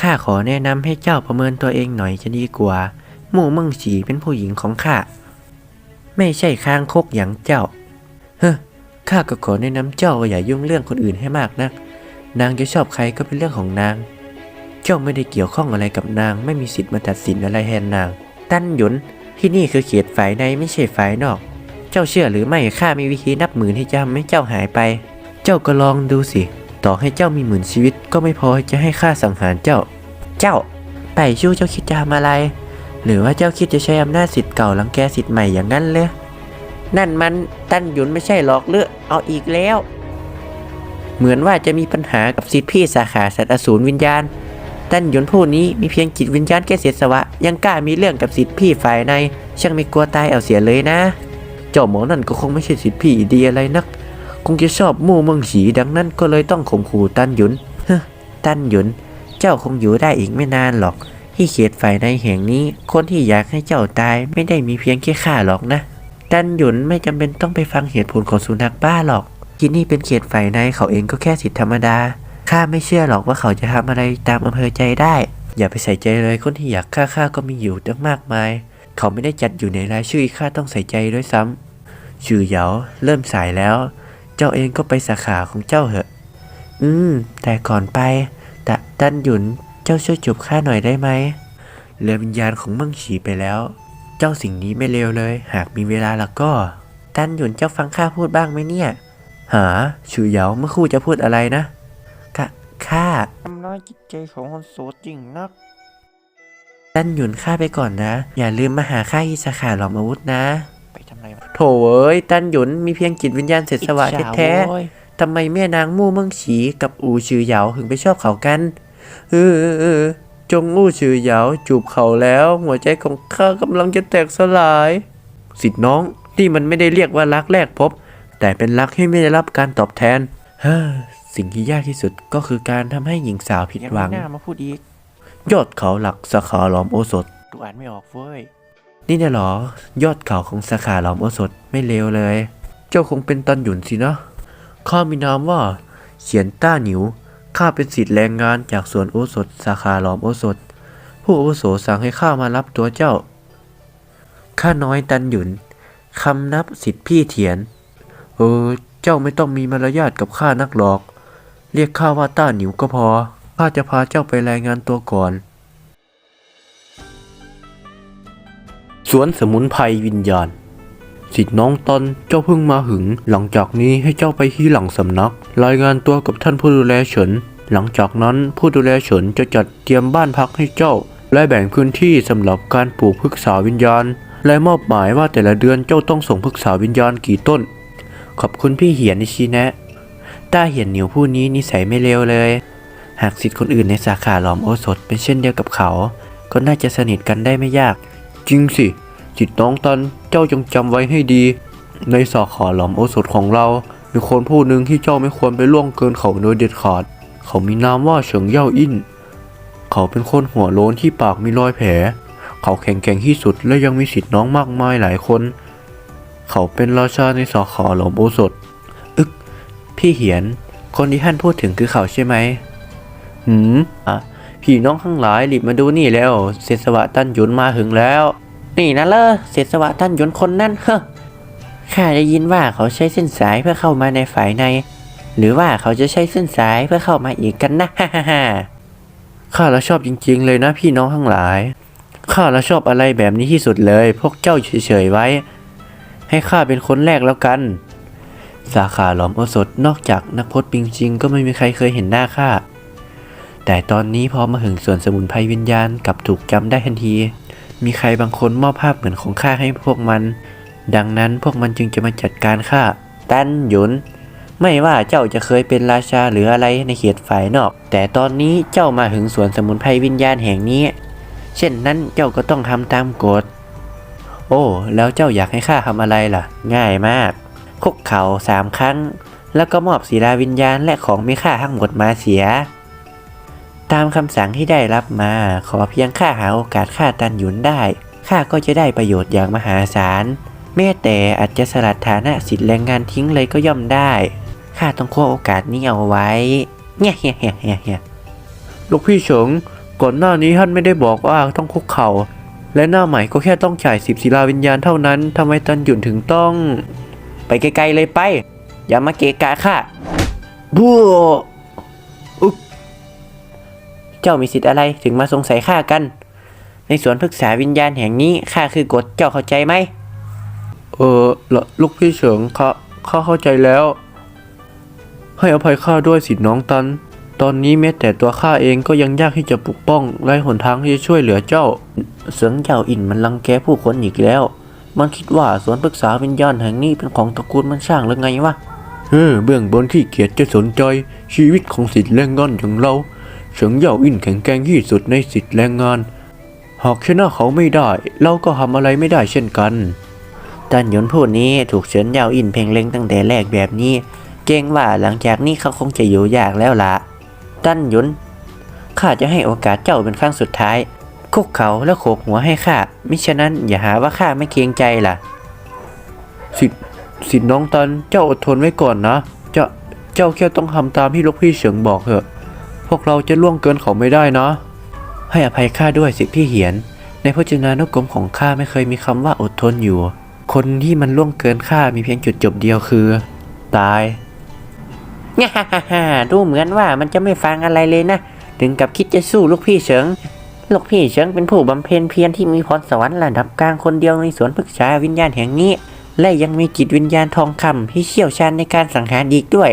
ข้าขอแนะนำให้เจ้าประเมินตัวเองหน่อยจะดีกว่า หมู่เมึงฉีเป็นผู้หญิงของข้า ไม่ใช่ค้างคกอย่างเจ้า เฮ้อข้าก็ขอแนะนำเจ้าว่าอย่ายุ่งเรื่องคนอื่นให้มากนัก นางจะชอบใครก็เป็นเรื่องของนาง เจ้าไม่ได้เกี่ยวข้องอะไรกับนาง ไม่มีสิทธิ์มาตัดสินอะไรแทนนาง ตั้นหยุน ที่นี่คือเขตฝ่ายในไม่ใช่ฝ่ายนอก เจ้าเชื่อหรือไม่ข้ามีวิธีนับหมื่นที่จะทำให้เจ้าหายไป เจ้าก็ลองดูสิ ต่อให้เจ้ามีหมื่นชีวิต ก็ไม่พอจะให้ข้าสังหารเจ้า เจ้า ไปชู้เจ้าคิดจะทำอะไร หรือว่าเจ้าคิดจะใช้อำนาจสิทธิ์เก่าลังแกสิทธิ์ใหม่อย่างนั้นเลยนั่นมันตั้นหยุนไม่ใช่หรอกเลือเอาอีกแล้ว เหมือนว่าจะมีปัญหากับสิทธิพี่สาขาสัตว์อสูรวิญญาณ ตั้นหยุนผู้นี้มีเพียงจิตวิญญาณแก่เสียสวะ ยังกล้ามีเรื่องกับสิทธิพี่ฝ่ายใน ช่างไม่กลัวตายเอาเสียเลยนะ เจ้าหมอนั่นก็คงไม่ใช่สิทธิพี่ดีอะไรนัก คงจะชอบมู่เมืองฉีดังนั้นก็เลยต้องข่มขู่ตันหยุนเฮ้ตันหยุน เจ้าคงอยู่ได้อีกไม่นานหรอก ที่เขตฝ่ายในแห่งนี้ คนที่อยากให้เจ้าตายไม่ได้มีเพียงแค่ข้าหรอกนะ ตันหยุนไม่จำเป็นต้องไปฟังเหตุผลของสุนัขบ้าหรอก ที่นี่เป็นเขตฝ่ายในเขาเองก็แค่สิทธิธรรมดา ข้าไม่เชื่อหรอกว่าเขาจะทำอะไรตามอำเภอใจได้ อย่าไปใส่ใจเลยคนที่อยากฆ่าข้าก็มีอยู่ตั้งมากมาย เขาไม่ได้จัดอยู่ในรายชื่อข้าต้องใส่ใจด้วยซ้ำชื่อเหยาเริ่มสายแล้ว เจ้าเองก็ไปสาขาของเจ้าเหอะ อืม แต่ก่อนไปตะตันหยุน เจ้าช่วยจูบข้าหน่อยได้ไหมเรือวิญญาณของเมั่งฉีไปแล้ว เจ้าสิ่งนี้ไม่เลวเลย หากมีเวลาแล้วก็ ตันหยุนเจ้าฟังข้าพูดบ้างไหมเนี่ย หาชื่อเหยาเมื่อครู่จะพูดอะไรนะกะข้าทำร้ายจิตใจของคนโสดจริงนัก ตันหยุนข้าไปก่อนนะ อย่าลืมมาหาข้าที่สาขาหลอมอาวุธนะไปทำไร โถเอ้ยตันหยุนมีเพียงจิตวิญญาณเสร็จสวะแท้ๆทำไมแม่นางมู่เมืองฉีกับอู่ชื่อเหยาถึงไปชอบเขากันเออเออเออจงอู้ชื่อเหยาจูบเขาแล้ว หัวใจของข้ากำลังจะแตกสลาย สิทธิ์น้องนี่มันไม่ได้เรียกว่ารักแรกพบ แต่เป็นรักที่ไม่ได้รับการตอบแทนเฮ้อสิ่งที่ยากที่สุดก็คือการทำให้หญิงสาวผิดหวังหน้ามาพูดอีกยอดเขาหลักสาขาหลอมโอสถกูอ่านไม่ออกเว้ย นี่เนี่ยหรอ ยอดเขาของสาขาหลอมโอสถไม่เลวเลย เจ้าคงเป็นตันหยุนสินะข้ามีนามว่าเฉียนต้าหนิว ข้าเป็นศิษย์แรงงานจากสวนโอสถ สาขาหลอมโอสถ ผู้อาวุโสสั่งให้ข้ามารับตัวเจ้า ข้าน้อยตันหยุน คำนับสิทธิพี่เถียน เออ เจ้าไม่ต้องมีมารยาทกับข้านักหรอก เรียกข้าว่าต้าหนิวก็พอ ข้าจะพาเจ้าไปรายงานตัวก่อน สวนสมุนไพรวิญญาณ สิทธิ์น้องตอนเจ้าเพิ่งมาหึง หลังจากนี้ให้เจ้าไปที่หลังสำนัก รายงานตัวกับท่านผู้ดูแลเฉิน หลังจากนั้นผู้ดูแลเฉินจะจัดเตรียมบ้านพักให้เจ้า และแบ่งพื้นที่สำหรับการปลูกพฤกษาวิญญาณ และมอบหมายว่าแต่ละเดือนเจ้าต้องส่งพฤกษาวิญญาณกี่ต้น ขอบคุณพี่เหียนที่ชี้แนะต้าเหียนเหนียวผู้นี้นิสัยไม่เลวเลย หากสิทธิ์คนอื่นในสาขาหลอมโอสถเป็นเช่นเดียวกับเขา ก็น่าจะสนิทกันได้ไม่ยาก จริงสิ จิตน้องตันเจ้าจงจำไว้ให้ดี ในสาขาหลอมโอสถของเรามีคนผู้หนึ่งที่เจ้าไม่ควรไปล่วงเกินเขาโดยเด็ดขาด เขามีนามว่าเฉิงเย่าอินเขาเป็นคนหัวโล้นที่ปากมีรอยแผล เขาแข็งแกร่งที่สุดและยังมีสิทธิ์น้องมากมายหลายคน เขาเป็นราชาในสาขาหลอมโอสถ อึก พี่เหียน คนที่ท่านพูดถึงคือเขาใช่ไหมหืมอะ พี่น้องข้างหลายรีบมาดูนี่แล้วเศรษฐวะตันหยุนมาถึงแล้ว นี่นะเลอเศรษฐวะตันหยุนคนนั่นเฮ้อข้าได้ยินว่าเขาใช้เส้นสายเพื่อเข้ามาในฝ่ายใน หรือว่าเขาจะใช้เส้นสายเพื่อเข้ามาอีกกันนะฮ่าฮ่าฮ่าข้าละชอบจริง ๆ เลยนะพี่น้องทั้งหลายข้าละชอบอะไรแบบนี้ที่สุดเลย พวกเจ้าเฉยๆไว้ ให้ข้าเป็นคนแรกแล้วกัน สาขาหลอมโอสถนอกจากนักพจน์ปิงจิง ก็ไม่มีใครเคยเห็นหน้าข้า แต่ตอนนี้พอมาถึงส่วนสมุนไพรวิญญาณกลับถูกจำได้ทันที มีใครบางคนมอบภาพเหมือนของข้าให้พวกมัน ดังนั้นพวกมันจึงจะมาจัดการข้าตันหยุน ไม่ว่าเจ้าจะเคยเป็นราชาหรืออะไรในเขตฝ่ายนอก แต่ตอนนี้เจ้ามาถึงสวนสมุนไพรวิญญาณแห่งนี้ เช่นนั้นเจ้าก็ต้องทำตามกฎ โอ้ แล้วเจ้าอยากให้ข้าทำอะไรล่ะ ง่ายมาก คุกเข่าสามครั้ง แล้วก็มอบศิลาวิญญาณและของมีค่าทั้งหมดมาเสีย ตามคำสั่งที่ได้รับมา ขอเพียงข้าหาโอกาสฆ่าตันหยุนได้ข้าก็จะได้ประโยชน์อย่างมหาศาลแม้แต่อาจจะสลัดฐานะสิทธิแรงงานทิ้งเลยก็ย่อมได้ข้าต้องคว้าโอกาสนี้เอาไว้เงี้ยเฮียเฮียเฮียเฮียลูกพี่เฉิงก่อนหน้านี้ท่านไม่ได้บอกว่าต้องคุกเข่าและหน้าใหม่ก็แค่ต้องจ่ายสิบศิลาวิญญาณเท่านั้นทำไมตันหยุนถึงต้อง ไปไกลๆเลยไป อย่ามาเกะกะข้าบัวอุ๊ เจ้ามีสิทธิ์อะไรถึงมาสงสัยข้ากัน ในสวนพฤกษาวิญญาณแห่งนี้ข้าคือกฎเจ้าเข้าใจไหม เออละลูกพี่เฉิงข้าข้าเข้าใจแล้ว ให้อภัยข้าด้วยสิน้องตัน ตอนนี้แม้แต่ตัวข้าเองก็ยังยากที่จะปกป้องไร้หนทางที่จะช่วยเหลือเจ้า เสืองเจ้าอินมันรังแกผู้คนอีกแล้ว มันคิดว่าสวนปรึกษาวิญญาณแห่งนี้เป็นของตระกูลมันช่างหรือไงวะเฮ้เบื้องบนขี้เกียจจะสนใจชีวิตของสิทธิแรงงานอย่างเรา เฉิงเย่าอินแข็งแกร่งที่สุดในสิทธิแรงงาน หากชนะเขาไม่ได้ เราก็ทำอะไรไม่ได้เช่นกันตันหยนผู้นี้ถูกเฉินเย่าอินเพ่งเล็งตั้งแต่แรกแบบนี้ เกรงว่าหลังจากนี้เขาคงจะอยู่ยากแล้วละตันหยนข้าจะให้โอกาสเจ้าเป็นครั้งสุดท้าย คุกเขาแล้วโขกหัวให้ข้ามิฉะนั้นอย่าหาว่าข้าไม่เกรงใจล่ะ สิทธิ์สิทธิ์น้องตันเจ้าอดทนไว้ก่อนนะ เจ้าเจ้าแค่ต้องทำตามที่ลูกพี่เฉิงบอกเถอะ พวกเราจะล่วงเกินเขาไม่ได้นะ ให้อภัยข้าด้วยสิพี่เหียน ในพจนานุกรมของข้าไม่เคยมีคำว่าอดทนอยู่ คนที่มันล่วงเกินข้ามีเพียงจุดจบเดียวคือ ตายง่าฮ่าฮ่าดูเหมือนว่ามันจะไม่ฟังอะไรเลยนะ ถึงกับคิดจะสู้ลูกพี่เฉิง ลูกพี่เฉิงเป็นผู้บำเพ็ญเพียรที่มีพรสวรรค์ระดับกลางคนเดียวในสวนพฤกษาวิญญาณแห่งนี้ และยังมีจิตวิญญาณทองคำที่เชี่ยวชาญในการสังหารอีกด้วย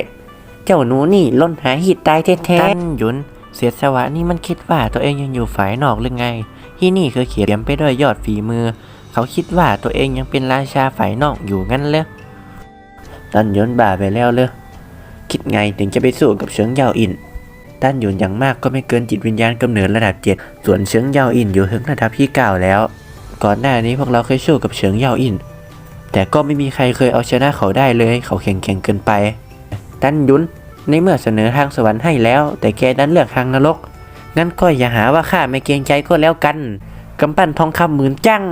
เจ้าหนูนี่ล้นหาหิดตายแท้ๆตันหยุน เสียสวะนี่มันคิดว่าตัวเองยังอยู่ฝ่ายนอกหรือไง ที่นี่คือเขียนไปด้วยยอดฝีมือ เขาคิดว่าตัวเองยังเป็นราชาฝ่ายนอกอยู่งั้นเลยตันหยุนบ่าไปแล้วเลยคิดไงถึงจะไปสู้กับเฉิงเยาอินต้านหยุนอย่างมากก็ไม่เกินจิตวิญญาณกำเนิดระดับเจ็ดส่วนเฉิงเยาอินอยู่ถึงระดับที่เก้าแล้ว ก่อนหน้านี้พวกเราเคยสู้กับเฉิงเยาอิน แต่ก็ไม่มีใครเคยเอาชนะเขาได้เลย เขาแข็งแกร่งเกินไป ตันยุน ในเมื่อเสนอทางสวรรค์ให้แล้ว แต่แกดันเลือกทางนรก งั้นก็อย่าหาว่าข้าไม่เกรงใจก็แล้วกันกำปั้นทองคำหมื่นจัง